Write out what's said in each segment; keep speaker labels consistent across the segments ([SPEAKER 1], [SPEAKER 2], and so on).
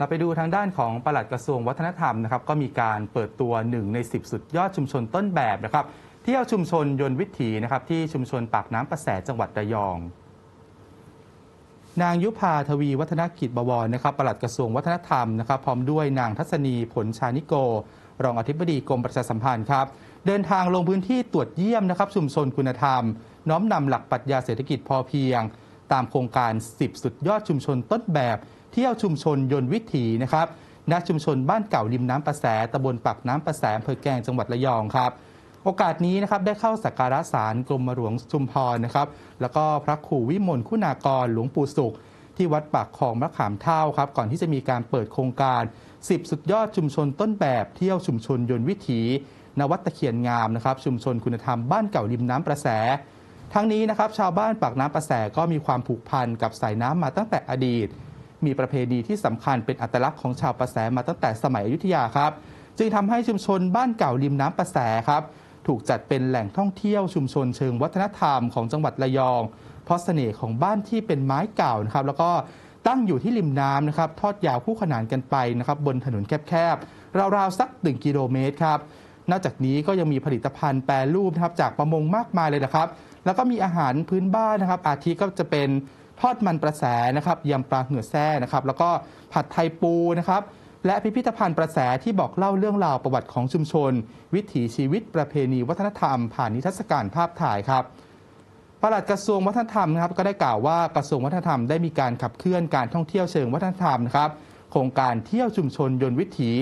[SPEAKER 1] เราไปดูทางด้านของปลัดกระทรวงวัฒนธรรมนะครับก็มีการเปิดตัวหนึ่งใน 10 สุดยอดชุมชนต้นแบบนะครับเที่ยวชุมชนยนต์วิถีนะครับที่ชุมชนปากน้ำประแสจังหวัดระยอง นางยุพาทวีวัฒนกิจบวรนะครับปลัดกระทรวงวัฒนธรรมนะครับพร้อมด้วยนางทัศนีผลชานิโก รองอธิบดีกรมประชาสัมพันธ์ครับเดินทางลงพื้นที่ตรวจเยี่ยมนะครับชุมชนคุณธรรม น้อมนำหลักปรัชญาเศรษฐกิจพอเพียง ตามโครงการ 10 สุดยอดชุมชนต้นแบบ เที่ยวชุมชนยนต์วิถีนะครับณชุมชนบ้านเก่าริมน้ำประแสตำบลปากน้ำประแสอำเภอแกงจังหวัดระยองครับ โอกาสนี้นะครับได้เข้าสักการะศาลกรมหลวงชุมพรนะครับ แล้วก็พระครูวิมลคุณากรหลวงปู่สุข ที่วัดปากคลองมะขามเท่าครับ ก่อนที่จะมีการเปิดโครงการ 10 สุดยอดชุมชนต้นแบบเที่ยวชุมชนยนต์วิถี นวัดตะเคียนงามนะครับ ชุมชนคุณธรรมบ้านเก่าริมน้ำประแส ทั้งนี้นะครับชาวบ้านปากน้ำประแสก็มีความผูกพันกับสายน้ำมาตั้งแต่อดีต มีประเพณีที่สำคัญเป็นอัตลักษณ์ของชาวประแสมาตั้งแต่สมัยอยุธยาครับ จึงทำให้ชุมชนบ้านเก่าริมน้ำประแสครับถูกจัดเป็นแหล่งท่องเที่ยวชุมชนเชิงวัฒนธรรมของจังหวัดระยอง เพราะเสน่ห์ของบ้านที่เป็นไม้เก่านะครับแล้วก็ตั้งอยู่ที่ริมน้ำนะครับทอดยาวคู่ขนานกันไปนะครับบนถนนแคบๆราวๆสักหนึ่งกิโลเมตรครับนอกจากนี้ก็ยังมีผลิตภัณฑ์แปรรูปนะครับจากประมงมากมายเลยนะครับ แล้วก็มีอาหารพื้นบ้านนะครับ อาทิก็จะเป็นทอดมันประแสนะครับยำปลาเหือแซ่นะครับ แล้วก็ผัดไทยปูนะครับ และพิพิธภัณฑ์ประแสที่บอกเล่าเรื่องราวประวัติของชุมชน วิถีชีวิตประเพณีวัฒนธรรม ผ่านนิทรรศการภาพถ่ายครับปลัดกระทรวงวัฒนธรรมนะครับ ก็ได้กล่าวว่ากระทรวงวัฒนธรรมได้มีการขับเคลื่อนการท่องเที่ยวเชิงวัฒนธรรมนะครับ โครงการเที่ยวชุมชนยนต์วิถี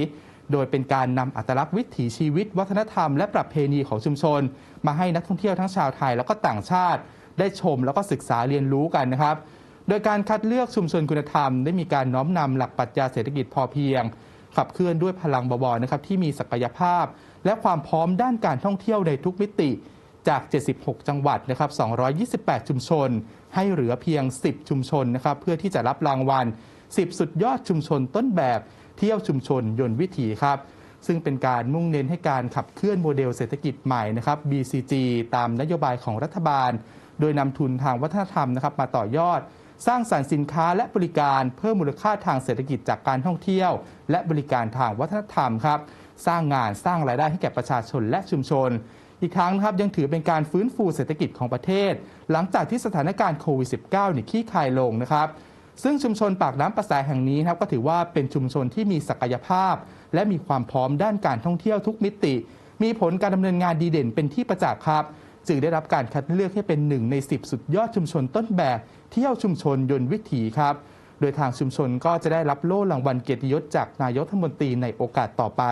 [SPEAKER 1] โดยเป็นการนำอัตลักษณ์วิถีชีวิต วัฒนธรรมและประเพณีของชุมชน มาให้นักท่องเที่ยวทั้งชาวไทยแล้วก็ต่างชาติ ได้ชมแล้วก็ศึกษาเรียนรู้กันนะครับ โดยการคัดเลือกชุมชนคุณธรรม ได้มีการน้อมนำหลักปรัชญาเศรษฐกิจพอเพียง ขับเคลื่อนด้วยพลังบวรนะครับที่มีศักยภาพ และความพร้อมด้านการท่องเที่ยวในทุกมิติจาก 76 จังหวัดนะครับ 228 ชุมชน ให้เหลือเพียง 10 ชุมชนนะครับ เพื่อที่จะรับรางวัล 10 สุดยอดชุมชนต้นแบบ เที่ยวชุมชนยนต์วิถีครับซึ่งเป็นการมุ่งเน้นให้การขับเคลื่อนโมเดลเศรษฐกิจใหม่นะครับ BCG ตามนโยบายของรัฐบาล โดยนำทุนทางวัฒนธรรมนะครับมาต่อยอด สร้างสรรค์สินค้าและบริการเพิ่มมูลค่าทางเศรษฐกิจจากการท่องเที่ยว และบริการทางวัฒนธรรมครับ สร้างงานสร้างรายได้ให้แก่ประชาชนและชุมชน อีกทั้งนะครับยังถือเป็นการฟื้นฟูเศรษฐกิจของประเทศ หลังจากที่สถานการณ์โควิด -19 เนี่ยคลี่คลายลงนะครับ ซึ่งชุมชนปากน้ำประแสแห่งนี้นะครับก็ถือว่าเป็นชุมชนที่มีศักยภาพ และมีความพร้อมด้านการท่องเที่ยวทุกมิติ มีผลการดำเนินงานดีเด่นเป็นที่ประจักษ์ครับ จึงได้รับการคัดเลือกให้เป็นหนึ่งใน 10 สุดยอดชุมชนต้นแบบเที่ยวชุมชนยนต์วิถีครับ โดยทางชุมชนก็จะได้รับโล่รางวัลเกียรติยศจากนายกรัฐมนตรีในโอกาสต่อไป